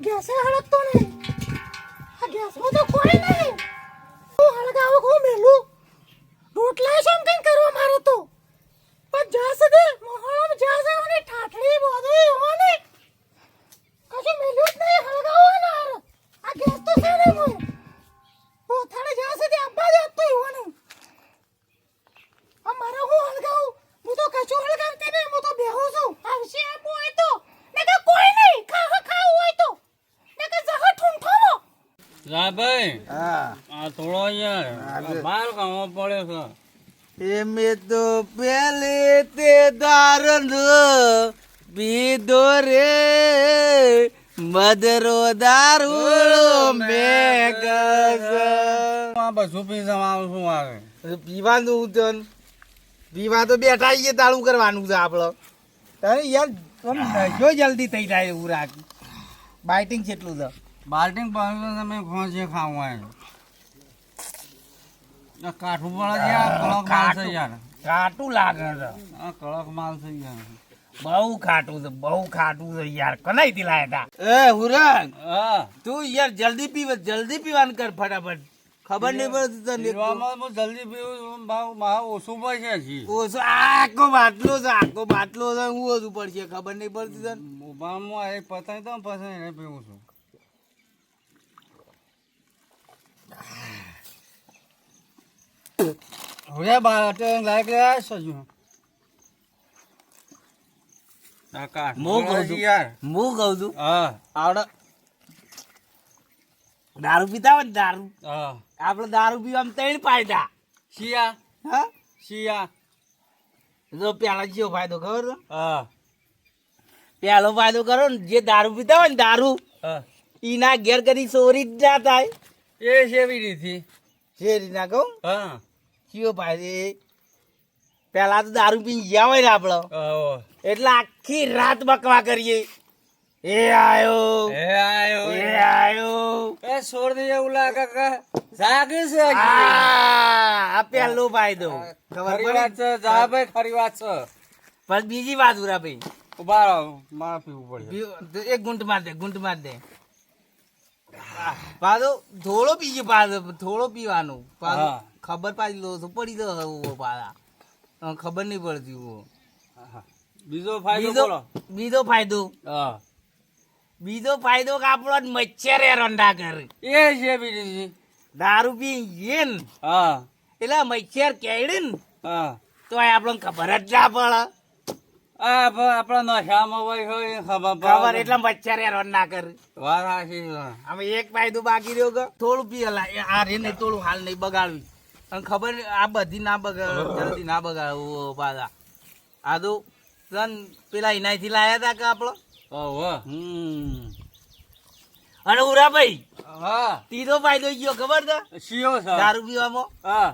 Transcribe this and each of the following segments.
ગેસે હળગતો નહીં. આ ગેસમાં તો કોઈ નહીં. હું હળગાવો હું મેલું. રોટલા કઈ કરવા મારે તો પણ જ્યાં સુધી મોહળમ જ્યાં સુધી મને ઠાઠડી બોધી હોને કશું મેલ્યું જ નહીં હળગાવો ને હાર આ ગેસ તો છે ને મોય પોતાને જ્યાં સુધી આપવા દે તો હોવાનું આ મારે હું હળગાવું હું તો કશું હળગાવતી નહીં હું તો બેહું છું આવશે આપવું હોય તો ને કે કોઈ નહીં ખાવા ખાવું હોય તો ને કે જગા ઠૂંઠો ભાઈ હા આ થોડો અહીંયા બહાર કામો પડે છે એમે તો પેલે તે દારંદ પીધો રે મદરો દારૂ મેગસ આ બધું પી જવાનું શું આવે? પીવાનું તો પીવા તો બેઠા છીએ તાળું કરવાનું છે આપણો તારે યાર નશો જલ્દી થઈ જાય એવું રાખ બાઇટિંગ કેટલું છે. બાલ્ટિંગ પાસે તમે ખોંચે ખાવું કાઠું પડે છે કડક માલ છે યાર. કાઠું લાગે છે. કડક માલ છે યાર. બહુ ખાટું છે બહુ ખાટું છે યાર. કનાઈ થી લાયા તા એ હુરન તું યાર જલ્દી પીવ જલ્દી પીવાનું કર ફટાફટ. ખબર નહીં પડતી તને. પીવામાં હું જલ્દી પીવું ભાવ મારે ઓછું પડશે જી ઓછો આખો બાટલો છે આખો બાટલો છે હું ઓછું પડશે ખબર નહીં પડતી તને. ઉભામાં એ પતંગ તો પછી એને પીવું છું. હવે બાટે લાયક રહ્યા સજુ આ હું કહું છું. હું કહું છું. આવડે. દારૂ પીતા હોય ને દારૂ. આપણે દારૂ પીવામાં ત્રણ ફાયદા. શિયા. હા? શિયા. જો પેલા જેવો ફાયદો ખબર હા. ફાયદો કરો ને જે દારૂ પીતા હોય ને દારૂ હા. ઈના ઘેર કરી ચોરી જ ના થાય. એ સેવી રીતથી જે રીતના કહું. હા. કયો ફાયદો પેલા તો દારૂ પીને ગયા હોય ને આપણો એટલે આખી રાત બકવા કરીએ. એ આયો. એ આયો. એ આયો. એ છોડ દે એવું લાગે કે જાગે છે આ પેલો ફાયદો ખબર પડી? છે જા ભાઈ ખરી વાત છે. પણ બીજી વાત ઉરા ભાઈ. ઊભા રહો મારા પીવું પડશે એક ગુંટ માર દે ગુંટ માર દે. પાછો થોડો પીજે પાછો થોડો પીવાનું. પાછો ખબર પાછી લો તો પડી દો પાછા. ખબર નહીં પડતી. બીજો ફાયદો બીજો બીજો ફાયદો. હા. બીજો ફાયદો કે આપણો મચ્છર રંડા કરે. એ છે બીજી. દારૂ પી ગયે ને હા. એટલે મચ્છર કેળે ને હા. તો આપણને ખબર જ ના પડે. આપણા નશામાં હોય હોય ખબર એટલે મચ્છર રંડા કરે. વાર અમે એક ફાયદો બાકી રહ્યો કે થોડું પીએલા આ રે નહીં થોડું હાલ નહીં બગાડવી. અને ખબર આ બધી ના બગાડ જલ્દી ના બગાડ પાછા. આ તો તન પેલા એનાથી લાયા હતા કે આપણો. હમ. અને ઉરાભાઈ હા. તીધો ફાયદો ગયો ખબર છે? શિયો દારૂ પીવામાં? હા.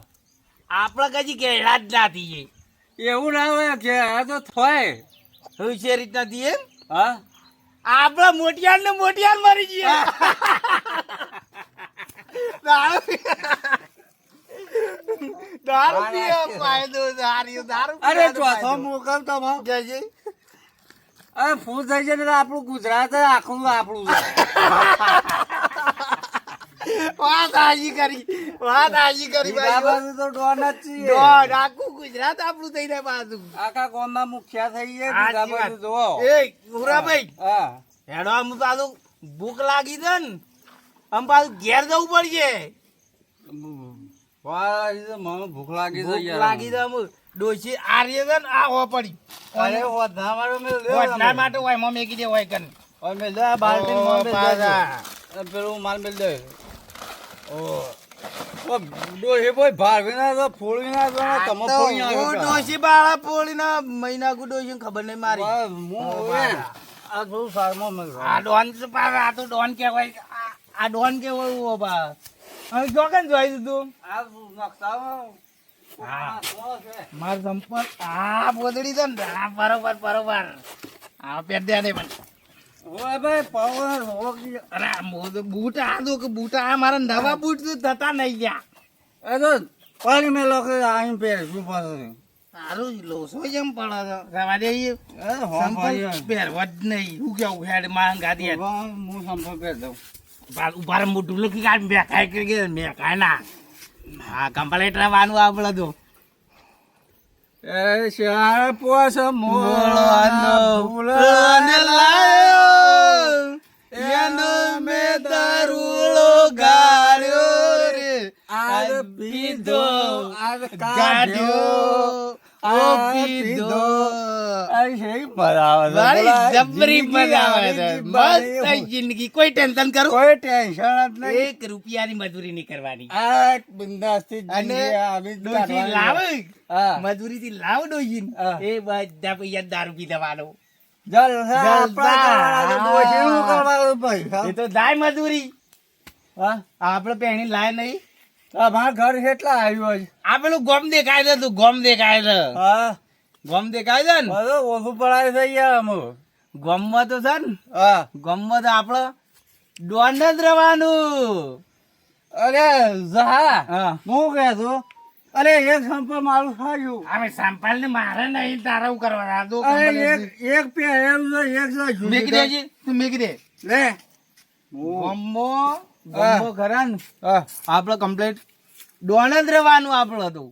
આપણે કજી કેળા જ ના થઈએ. એવું ના હોય કે આ તો થાય. હવે છે રીતના થઈએ હા. આપણે મોટિયાર ને મોટિયાર મરી જઈએ દારૂ પી- ફાયદો દારૂ દારૂ અરે ચોથો ફાયદો. માં જયજી. અરે ફૂલ થઈ જાય ને આપણું ગુજરાત આખું આપણું છે. વાત હાજી કરી વાત કરી બાજુ તો ડોન જ છીએ. આખું ગુજરાત આપણું થઈ જાય પાછું. આખા ગામના મુખ્યા થઈ ગયા બીજા બાજુ જોવો એ મુરાભાઈ હા હેડો આમ પાછું ભૂખ લાગી છે ને. આમ પાછું ઘેર જવું પડશે. મને ભૂખ લાગી છે ભૂખ યાર. લાગી છે આમ ડોશી આ છે ને આ હો પડી. અરે વધા મારો મેં લ્યો વચના માટે હોય મમ્મી દે હોય કન મેં ઓ, પેલું માલ ડોહી ભાઈ ભાળવી ના ના તમે તો હું. ડોશી બાળા પોળીના મહિના કુ ડોશી ખબર નહીં મારી. હું. આ થોડું સારમાં મેં આ ડોન પાછા, આ તો ડોન કહેવાય. આ- આ ડોન કહેવાય ઓ બા હવે જો કેમ જોઈ દીધું આ નકશામાં માર સંપર્ક આ બોદડી છે ને આ બરોબર બરોબર. આ પેટ દે ને પણ ઓય ભાઈ, પવન રોકી. અરે આ મોદ- બૂટ આ દો કે બૂટ આ મારા નવા બૂટ થતા નહીં ગયા. એ તો પાણી મેં લોકો આવીને પહેરીશું પાછું. સારું લોસો જેમ પડે રવા દે ભાઈ પહેરવા જ નહીં. હું કેવું હેડમાં ગાદી. હું સંપર્ક પહેર દઉં. રહે મોટું લખી કાઢ મેં કાંઈ કરી ગયા મેં કાંઈ ના હા કમ્પ્લેટ રહેવાનું આપણે તો એ શાળ પોસ મોળવાનો ભૂલને લાયો, એનો મે દારૂલો ગાળ્યો રે. આર પીધો આર કાઢ્યો. આ પીધો. પીધો આ મજા આવે છે. જબરી મજા આવે છે. મસ્ત જિંદગી. કોઈ ટેન્શન કરું? કોઈ ટેન્શન જ નહીં. એક રૂપિયાની મજૂરી નહીં કરવાની. આ અને. મજૂરીથી લાવ ડોજી. એ બધા પૈસા દારૂ પી દેવાનો. એ તો જાય મજૂરી. આપડે પેણી લાય નહીં. અમારા ઘર કેટલા આવ્યો આ પેલું ગોમ દેખાય છે તું ગોમ દેખાય છે. હા. ગોમ દેખાય છે ને? બધો ઓછું પડાય છે યાર અમુક. ગોમમાં તો છે ને હા. ગોમમાં તો આપણે દોડ જ રહેવાનું. અરે જહા હા. હું કહે છું અરે એક સંપલ મારું ખાયું હવે સંપલ ને મારે નહીં તારા હું કરવા આ અરે એક એક પહેરેલું છે એક છે જુદી મેકી દેજે તું મેકી દે. લે. ગોમમાં ગોમમાં ખરા આપણે કમ્પ્લીટ દોણ જ રહેવાનું આપણે તો.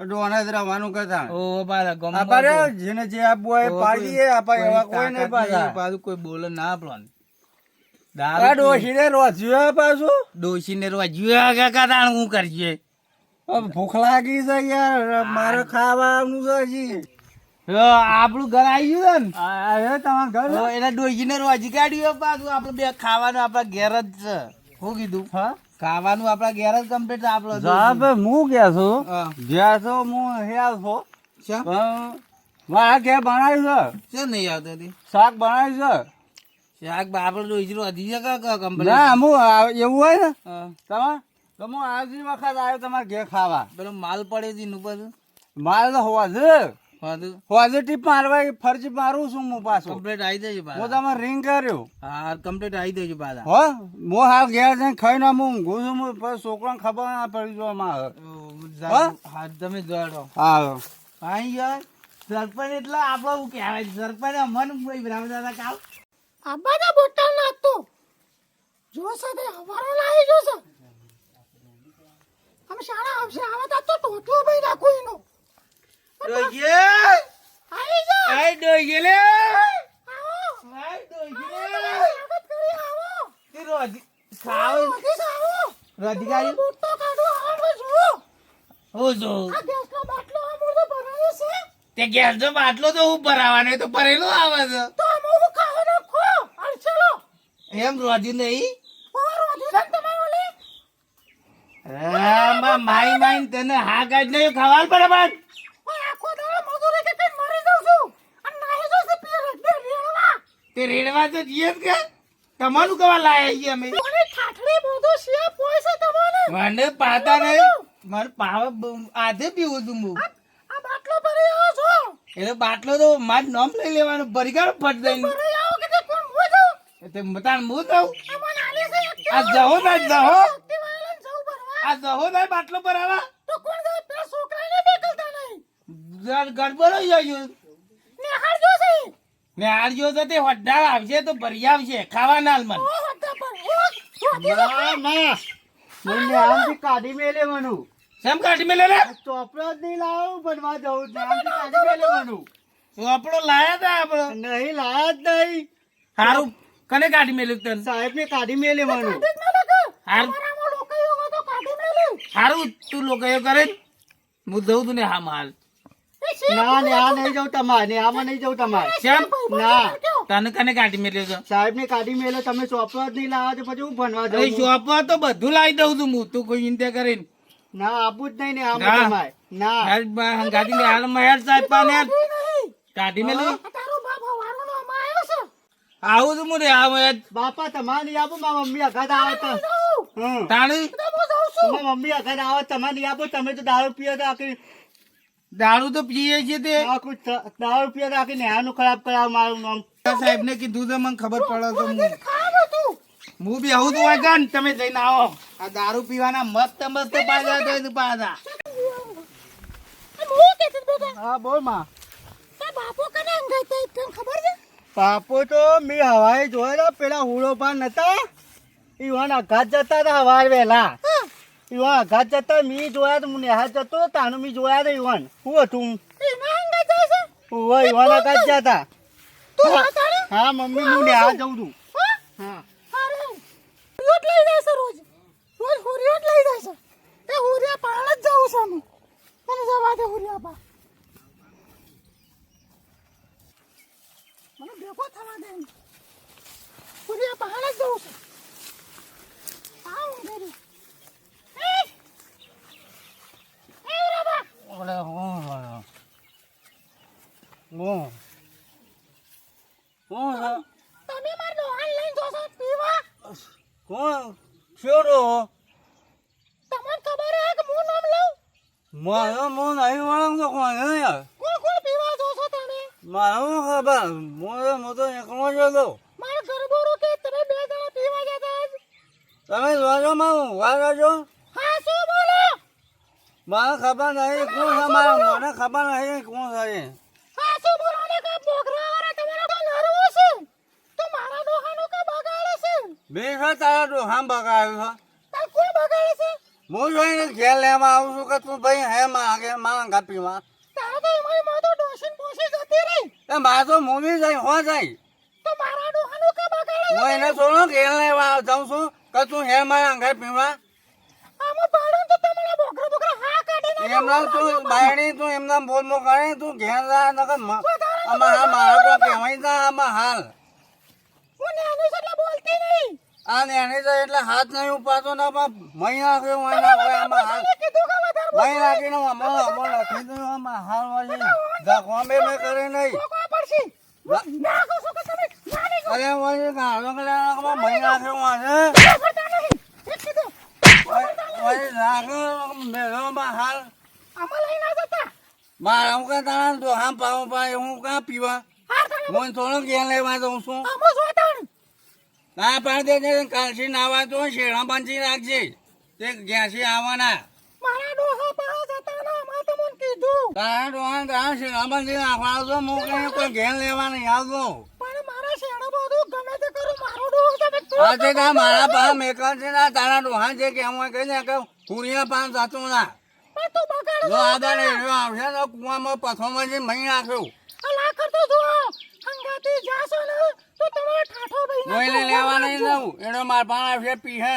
ડોને રવાનું ઓ આપણે જેને જે આપવું હોય પાડીએ આપણે એવા કોઈ નહીં પાછા પાછું કોઈ બોલે ના આપણને દારા ડોશીને રોજ્યું પાછું? ડોશીને રોવા જીવા કાકા તાણ હું કરજે? ભૂખ લાગી છે યાર મારે ખાવાનું છે હજી. આપણું ઘર આવી ગયું ને? તમારા ઘર? એના ડોશીને રોજી કાઢ્યું પાછું આપણે બે ખાવાનું આપણા ઘેર જ છે. શું કીધું? હા? ખાવાનું આપણા ઘેર જ કમ્પ્લીટ આપણો સાહેબ હું ગયા છું? હા. ગયા છો હું હેલ છો. શા? પણ મારા ઘેર બનાવ્યું છે? છે નહીં આવતી તે શાક બનાવ્યું છે? શાક બા તો ડોશી અધી છે કમ્પ્લીટ ના હું એવું હોય ને? તમે તો હું આજની વખત આવ્યો તમારે ઘેર ખાવા. પેલો માલ પડે હતી નું પાછું હોવા તો પાછું ટીપ મારવા ફરજ મારું છું હું પાછું. કમ્પ્લીટ આવી જશે હું તમારે રિંગ કર્યો. હા કમ્પ્લીટ આવી દેજો પાછા. હો હું હાલ ઘેર ખાઈ ખાઈને હું ઊંઘું છું હું પછી છોકરાને ખબર ના પડી જો માં હા? તમે જોડો હા. હા. યાર સરપંચ એટલે આપણો હું કહેવાય? સરપંચ મન કોઈ બરાબર દાદા આબા ના બોટલ નાખતો જો સાથે હવારો લાવી જોશે અમે શાળા આવશે આવે તો તો ટોટલો ભાઈ નાખો એનો. ડોઈએ આવી જા. આઈ ડોઈએ લે. આવો આઈ ડોઈએ સ્વાગત કરી આવો તે રોજી ખાવ. રોજી કાઢો આવો જો હો જો. આ ગેસનો બાટલો અમૂર્ત ભરાયો છે. તે બાટલો હું ભરાવાનો તો ભરેલો આવે છે. તો અમુક ખાવાનો ખો હાલ ચલો. એમ રોજી નહીં? વધુ છે ને તમારો લે. માઈ માઈ તને હા કાઢ નહીં ખવાલ બરાબર ઓય આખો દાડો મજૂરી કે કઈ મરી જાઉં છું અને નાહી જાઉં છું પીર એટલે રેણવા તે રેડવા તો જઈએ કે. તમારું કવા લાયા છીએ અમે? ઠાઠડી બોધો છે પોઈસે તમને? મને પાતા નહીં. મારે પાવા આધે પીવું તું હું. આ બાટલો ભરી આવો છો. એટલે બાટલો તો માર નામ લઈ લેવાનું ભરી કાઢો ફટ દઈ ભરી આવો કે તે કોણ? હું જાઉં? એટલે મતાન હું એક આ જહો ના જહો આ જહો ના બાટલો ભરાવા. તો કોણ જાય પેલા છોકરાને બેકલતા નહીં. ગડબડ જો છે ને આરજો તો તે વડાળ આવશે તો ભરી આવશે ખાવા નાલ મન ના ના. આમથી કાઢી મેલે મનું. સેમ કાઢી મેલે રે ચોપડો જ નહીં લાવું બનવા જવું છે આમથી કાઢી મેલે મનું ચોપડો લાયા તા આપણો. નહીં લાયા જ નહીં. હારું. કને કાઢી મેલ્યું તને? સાહેબ ને કાઢી મેલે મનું. હારું. મારામાં લોકો એવો તો કાઢી મેલ્યું હારું તું લોકો કરે. હું જઉં તું ને હા છે ના ને આ નહીં જાઉં તમારે ને આમાં નહીં જાઉં તમારે. કેમ? ના તને કને કાઢી મેલ્યો છે? સાહેબ ને કાઢી મેલે તમે ચોપડો જ નહીં લાવો તો પછી હું ભણવા અરે જવું તો બધું લાવી દઉં છું હું તું કોઈ ઇન્તે કરીને. ના આપું જ નહીં ને આમાં તમારે. ના. હેડ બા- હાલ મહેર સાહેબ પાને કાઢી મેલ્યું? આ તારો બાપ હવારનો આમાં આવ્યો છે. આવું છું મુરે આ બાપા તમારે નહીં આપું મારા મમ્મી અઘાત આવે તો. હમ. તાણી? તો હું જાઉં છું. મારા મમ્મી અઘાત આવે તમારે નહીં આપો તમે તો દારૂ પીઓ તો આખી દારૂ તો પીએ છીએ તે. દારૂ પીઓ તો નેહાનું ખરાબ કરાવ મારું નામ. સાહેબ ને કીધું તો મને ખબર પડે તો હું બી આવું તું વાંચા તમે જઈને આવો. આ દારૂ પીવાના મસ્ત મસ્ત પાછા. તો પાછા હું બોલમાં. બાપો કને અંગાઈ તને ખબર છે? પાપો તો મેં હવાઈ જોયેલા પેલા હુડો પાન નતા. ઈવાન ઘાટ જતા હતા હવાર વહેલા હા ઈવાન જતા મી જોયા હું નેહા જતો તાનું મી જોયા તો યુવાન હું હતું? હું ઈવાન અઘાત જતા હા. મમ્મી હું નેહા જઉં છું. હા? જ લઈ જાય છે રોજ. રોજ હુરિયો જ લઈ જાય છે એ હુરિયા પાણ જ જવું છે મને જવા દે હુરિયા પા મને ભેગો થવા દે એમ. હુરિયા જ જવું છે. આ ઊંઘેરી એ એ ઉરાબા ઓલે હું હું હું હું તમે માર ડોહાન લઈને જોશો પીવા કોણ છોડો તમને ખબર હે કે હું નામ લઉં મારો મોં નહીં વળંગતો કોણ યાર કોણ કોણ પીવા જોશો તમે મારું ખબર મોરો મોટો એકલો જતો મારા ગરબોરો કે તમે બે જણા પીવા જતા તમે જોજો માં વાળો છો હા શું બોલો મને ખબર નહીં કોણ છે મારા મને ખબર નહીં કોણ છે હા બોલો ને કે બોગરા વાળા તમારા તો નરવો છે. તો મારા ડોહાનો કે બગાડે છે? બે છે તારા તો હામ બગાડ્યું છે. તાર કોણ બગાડે છે? હું જોઈને ઘેર લેવા આવું છું કે તું ભાઈ હે માગે મારા કાપીમાં તારે તો એમાંયમાં તો ડોશીન પોસી જતી રહી. એ મારે તો મૂવી જાય હો જાય. તો મારા ડોહાનો કે બગાડે હું એને થોડો ઘેર લેવા જાઉં છું કે તું હે મારા અંગાર પીવા આમાં પાડો તો તમારા બોગરા બોગરા હા કાઢી નાખે એમના તું બાયણી તું એમના બોલ મો કરે તું ઘેર જા નકર મ- આમાં હા મારા તો કહેવાય ના આમાં હાલ. હું નાની એટલે બોલતી નહીં. આ નેની તો એટલે હાથ નહીં ઉપાડતો ના આમાં મહી નાખ્યો મહી નાખ્યો આમાં હાલ. મહી નાખીને આમાં આમાં નાખી દીધું આમાં હાલ વાળી. ઝાકવા બે મેં કરે નહીં. અરે વાળી ગાળો કરે મહી નાખ્યો વાળે બોલતા નહીં એક કીધું વાળી નાખ્યો મેળોમાં હાલ આમાં લઈ ના જતા મારા હું કાં તારા તો હામ પાવું? પાય હું કાં પીવા હું થોડો ઘેર લેવા દઉં છું. આમાં જોતા નહીં ના પાડી દેજે કાલથી નાવા તો શેણા બાંધી રાખજે તે ઘેરથી આવવાના. મારા ડોહા પાસે જતા ના તો મને કીધું. તારા ડોહા તારા શેણા બાંધી નાખવા તો હું કઈ કોઈ ઘેર લેવા નહીં આવતો પણ મારા શેણો બધું ગમે તે કરું મારો તો આજે કા મારા પા મેકલ છે ના તારા ડોહા છે કે હું કહી દે કે કુરિયા પાન જાતું ના. પણ તું બગાડ જો આદાને એવો આવશે ને કુવામાં પથોમાં જે મહી નાખ્યો અલા કરતો જો હંગાતી જાસો ને તો તમારો ઠાઠો ભાઈ કોઈને લેવા નહીં જવું એનો માર પાન આવશે પી હે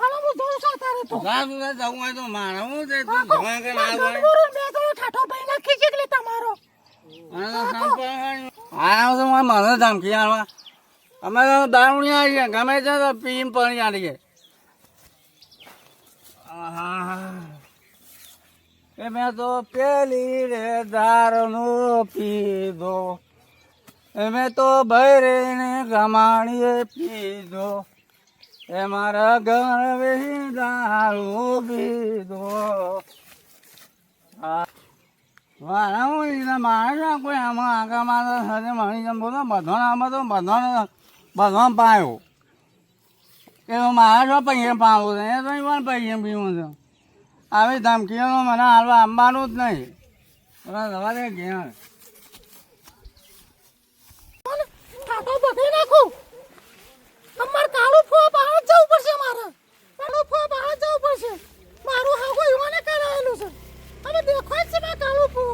હાલો હું જોઉં છું તારે તો. જા તું જાઉં હોય તો મારા હું છે? તું જવા કે ના હોય બે તો ઠાઠો ભાઈ નાખી છે એટલે તમારો. આ તો મને ધમકી આલવા અમે તો છીએ, ગમે છે તો પીને પડી આવીએ એ મેં તો પેલી રે દારૂનો પીધો. એમે તો ભૈરીને ગમાણીએ પીધો. એ મારા ઘર દારૂ પીધો. આ મારા હું મારે કોઈ આમાં આગળ મારે સાથે બોલો, બધાને આમાં તો બધાને બધાને પાયો. કે મારે શું પૈસે પાવું છે, એ તો પણ પૈસે પીવું છે. આવી ધમકીઓનો મને હાલવા આવવાનું જ નહીં. બધા દવા દે ઘેર ઠાઠો બગાઈ નાખું અમાર કાળું ફો બહાર જવું પડશે મારે કાળું ફો બહાર જવું પડશે મારું હાગો યુવાને કરાયેલું છે હવે દેખો જ છે મેં કાળું ફો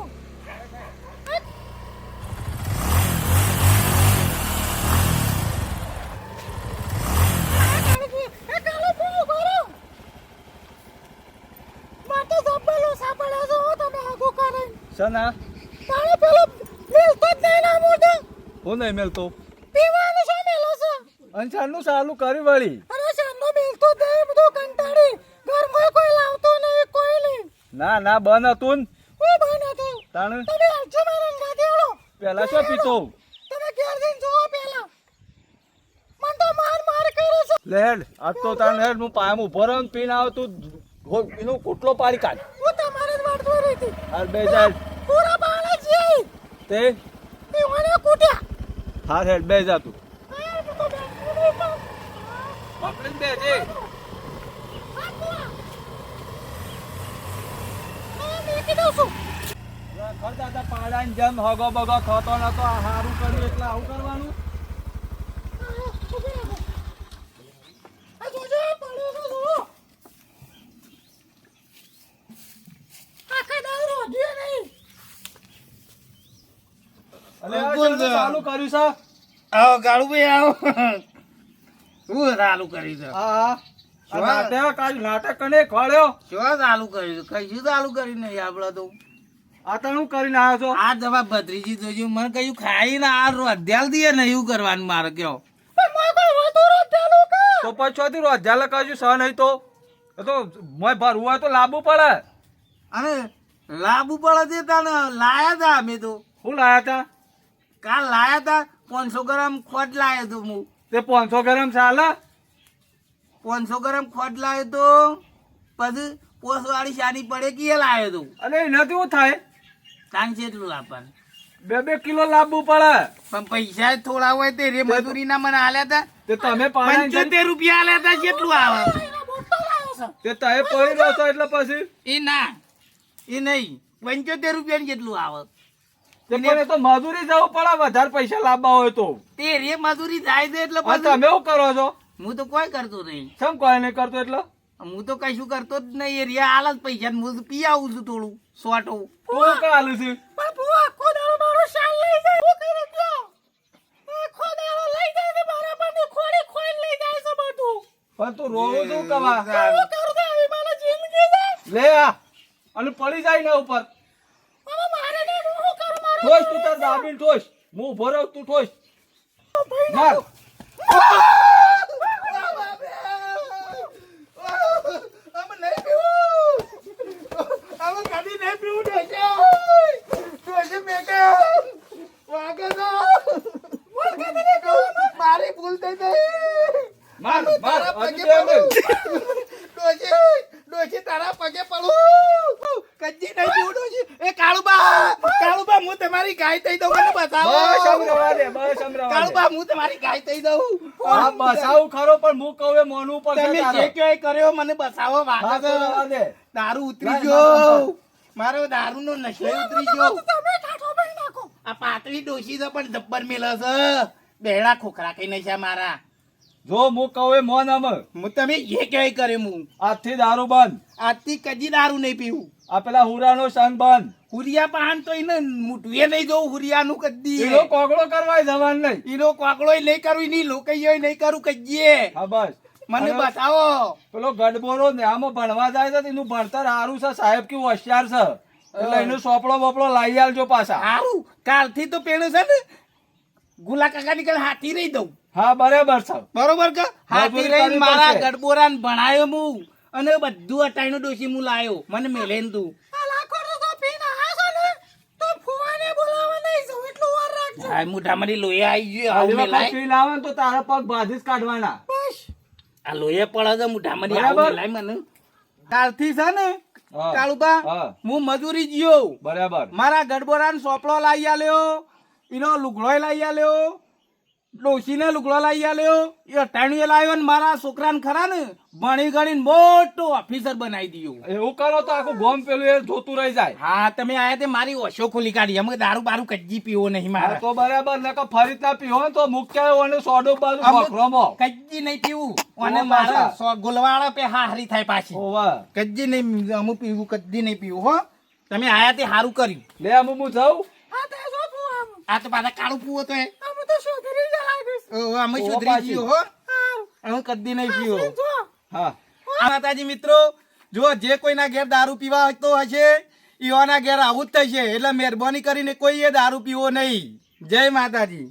સના તારે પેલો મેલતો જ નહીં ના મોઢે. હું નહીં મેલતો? પીવાનું શું મેલો છે? અંશાનું સાલું કરી વળી અરે શાનો મેલતો જ નહીં બધું કંટાળી. ઘરમાં કોઈ લાવતો નહીં કોઈ નહીં. ના ના બન હતું ને. હું બને તો તાણ? તમે મારા અંગા પેલા શું પીતો? તમે ઘેર જઈને જોવો પેલા. મન તો માર માર કરો છો. લેડ આજ તો તાણ હેડ હું પામ ઊભો રહ્યો પીન આવ તું એનો કોટલો પાડી કાઢ. હું તમારે જ વાળતો રહી હતી. અરે બે જા પૂરા બાળા છે તે? મને કૂટ્યા. હાર હેડ બે જા તું. તો. આપણે બે જે. આ દાદા પાડા જેમ હગો બગો થતો નતો આ હારું કર્યું એટલે આવું કરવાનું આ ઊભી રાખો. આ જોજો, પડ્યો છે જુઓ. આખા દાડો રોધ્યો નહીં. અલે આ બોલ શેનું જા. ચાલુ કર્યું છે? આવો કાળુભાઈ આવો. શું ચાલુ કર્યું છે? હા નાટક કને ખોળ્યો? શું ચાલુ કર્યું છે? ચાલુ કર્યું નહીં આપડે તો? આ તો હું કરીને આવ્યો છો. આ દવા ભત્રીજી જોજો મને કયું ખાઈને આ રોધ્યાલ દે ને એવું કરવાનું મારે કયો? તો પછી રોજ્યા કશું સહ નહીં તો. તો મોય ભરવું હોય તો લાવવું પડે. અને લાંબુ પડે છે તને. લાયા તા અમે તો. શું લાયા તા? કાલ લાયા તા? પાંચસો ગ્રામ ખોટ લાયો તો હું. તે પાંચસો ગ્રામ ચાલે? પાંચસો ગ્રામ ખોટ લાયો તો પછી પોસ વાળી શાની પડે કે લાયો તો. અને એનાથી શું થાય? કાંઈ છે એટલું આપણને બે બે કિલો લાવવું પડે. પણ પૈસા થોડા હોય તે રે મજૂરીના મને આલ્યા તા. તે તમે પંચોતેર રૂપિયા આલ્યા તા કેટલું આવે. તે તમે પડી રહ્યો એટલે પછી? એ ના. એ નહીં. પંચોતેર રૂપિયા જેટલું આવે. એ તો મજૂરી જવું પડે વધારે પૈસા લાવવા હોય તો. તે રે મજૂરી જાય છે એટલે તમે શું કરો છો? હું તો કોઈ કરતો નહીં. કેમ કોઈ નહીં કરતો એટલે? હું તો કશું કરતો જ નહીં એ આલ હાલ જ પૈસા ને હું પી આવું છું થોડું સોટો. તું કાલ છે? પણ આખો દાડો મારો શાલ લઈ જાય. હું કરી ગયો. આખો દાડો લઈ જાય છે મારા પરથી ખોડી ખોડી લઈ જાય છે બધું. પણ તું રોવું છું કવા કરું તો આવી મારા જિંદગી લે આ અને પડી જાય ને ઉપર હવે મારે નહીં, હું શું કરું મારે ઠોસ તું તાર દાબીને ઠોસ હું ઊભો તું ઠોસ મારી ભૂલ થઈ ગઈ માર માર તારા હજુ પગે બે મિનિટ. પડું ડોશી ડોશી તારા પગે પડું કચ્જી નહીં પીવું ડોશી એ કાળુબા કાળુબા હું તમારી ગાય થઈ દઉં મને બતાવો બસ આમ રવા દે બસ આમ રવા દે કાળુબા હું તમારી ગાય થઈ દઉં હા બસાવું ખરો પણ હું કહું એ મોનું પડશે તમે તારો. જે કયો હા વાગે દારૂ ઉતરી ગયો. મારો દારૂ નો નશો ઉતરી ગયો. આ પાતળી ડોશી તો પણ જબ્બર મેલો છે. બેડા ખોખરા કઈ નહીં મારા. જો હું કહું એ મોન અમ હું તમે જે કહે કરે હું આજથી દારૂ બંધ. આજથી કદી દારૂ નહીં પીવું. આ પેલા હુરાનો સંગ બંધ. હુરિયા પાન તો એને મુટવીએ નહીં જોઉં હુરિયાનું કદી. એનો કોકડો કરવા જવાન નહીં. એનો કોકડો નહીં કરવી નહીં લોકઈયોય નહીં કરું કજીએ હા બસ. મને અને બતાવો. પેલો ગડબોરો ને આમાં ભણવા જાય છે તો એનું ભણતર સારું છે સાહેબ કેવું હોશિયાર છે? એટલે એનું સોપડો બોપડો લાવી આલજો પાછા. સારું કાલથી તો પેલું છે ને ગુલા કાકા નીકળ હાથી રહી દઉં. હા બરાબર છે. બરોબર કે? હાથી રહી મારા પડશે. ગડબોરાને ભણાયો હું અને બધું અટાઈનું ડોસી હું લાયો. મને મેલે તું. આ લાખો તો પીને આયા છો ને, તો ફુવાને બોલાવવા નહીં જાઉં. એટલું વાર રાખજો. આ મોઢામાંથી લોહી આવી ગયું આગલી આવું વખત લાવે તો તારા પગ બાંધી જ કાઢવાના. આ લોહી પડે છે મોઢામાંથી આવું બરાબર. મેલાય મને કાલથી છે ને હા. કાળુબા હું મજૂરી ગયો બરાબર મારા ગડબોરાન સોપડો લાવી આલ્યો એનો લુગડો લાવી આલ્યો ડોશીને લુગડો લાવી આલ્યો એ અટાણીએ લાવ્યો ને મારા છોકરાને ખરા ને ભણી ગણી મોટો ઓફિસર બનાવી દીધું. એવું કરો તો આખું ગોમ પેલું એ જોતું રહી જાય. હા તમે આયા તે મારી ઓશો ખોલી કાઢી. અમે દારૂ બારૂ કಜ್જી પીવો નહીં મારે. તો બરાબર ને ફરી ના પીવો ને તો મુખ્ય અને સોડો બાજુ અમુક- ખોખરોમાં. નહીં પીવું. અને મારા સો- ગોલવાળા પે હારી થાય પાછી. ઓવા કજ્જી નહીં અમુ પીવું કજ્જી નહીં પીવું હો. તમે આયા તે સારું કર્યું. લે અમુ હું જાઉં? આ તે જો ફુવા. આ તો પાછા કાળું પીવો તો એ અમે તો સુધરી જાય ઓ, અમે સુધરી ગયો હો. હારું. અમે કદી નહીં પીવો. હા. માતાજી મિત્રો જો જે કોઈના ઘેર દારૂ પીવા તો હશે ઈઓના ઘેર આવું જ થશે એટલે મહેરબાની કરીને કોઈ એ દારૂ પીવો નહીં. જય માતાજી.